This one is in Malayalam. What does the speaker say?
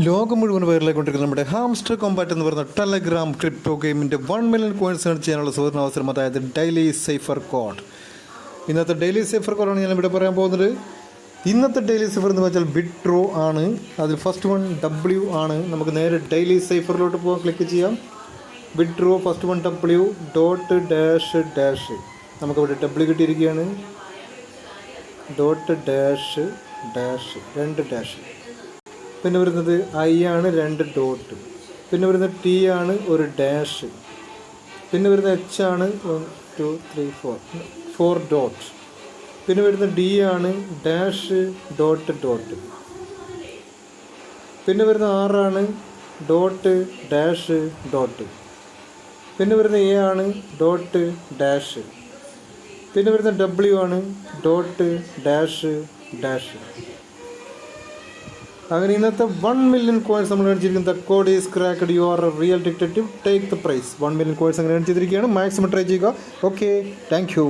ലോകം മുഴുവൻ വൈറലായിക്കൊണ്ടിരിക്കുന്ന നമ്മുടെ ഹാംസ്റ്റർ കോമ്പാറ്റ് എന്ന് പറയുന്ന ടെലഗ്രാം ക്രിപ്റ്റോ ഗെയിമിന്റെ വൺ മില്യൺ കോയിൻസ് ഏൺ ചെയ്യാനുള്ള സുവർണ അവസരം. അതായത് ഡെയിലി സൈഫർ കോഡ് ഇന്നത്തെ ഡെയിലി സൈഫർ കോഡാണ് ഞാൻ ഇവിടെ പറയാൻ പോകുന്നത്. ഇന്നത്തെ ഡെയിലി സൈഫർ എന്ന് വെച്ചാൽ ബിട്രോ ആണ്. അതിൽ ഫസ്റ്റ് വൺ ഡബ്ല്യു ആണ്. നമുക്ക് നേരെ ഡെയിലി സൈഫറിലോട്ട് പോകാൻ ക്ലിക്ക് ചെയ്യാം. Withdraw first one W dot dash dash നമുക്കിവിടെ ഡബ്ല്യു കിട്ടിയിരിക്കുകയാണ്. ഡോട്ട് ഡാഷ് ഡാഷ് രണ്ട് ഡാഷ് പിന്നെ വരുന്നത് ഐ ആണ് രണ്ട് ഡോട്ട് പിന്നെ വരുന്നത് ടി ആണ് ഒരു ഡാഷ് പിന്നെ വരുന്ന എച്ച് ആണ് one two three four four dot പിന്നെ വരുന്ന ഡി ആണ് ഡാഷ് ഡോട്ട് ഡോട്ട് പിന്നെ വരുന്ന ആറാണ് ഡോട്ട് ഡാഷ് ഡോട്ട് പിന്നെ വരുന്ന എ ആണ് ഡോട്ട് ഡാഷ് പിന്നെ വരുന്ന ഡബ്ല്യു ആണ് ഡോട്ട് ഡാഷ് ഡാഷ് അങ്ങനെ ഇന്നത്തെ വൺ മില്യൺ കോയിൻസ് നമ്മൾ ഏൺ ചെയ്തിരിക്കുന്ന code is cracked you are real detective take the prize one million coins അങ്ങനെ ഏൺ ചെയ്തിരിക്കുകയാണ്. മാക്സിമം ട്രൈ ചെയ്യുക. Okay thank you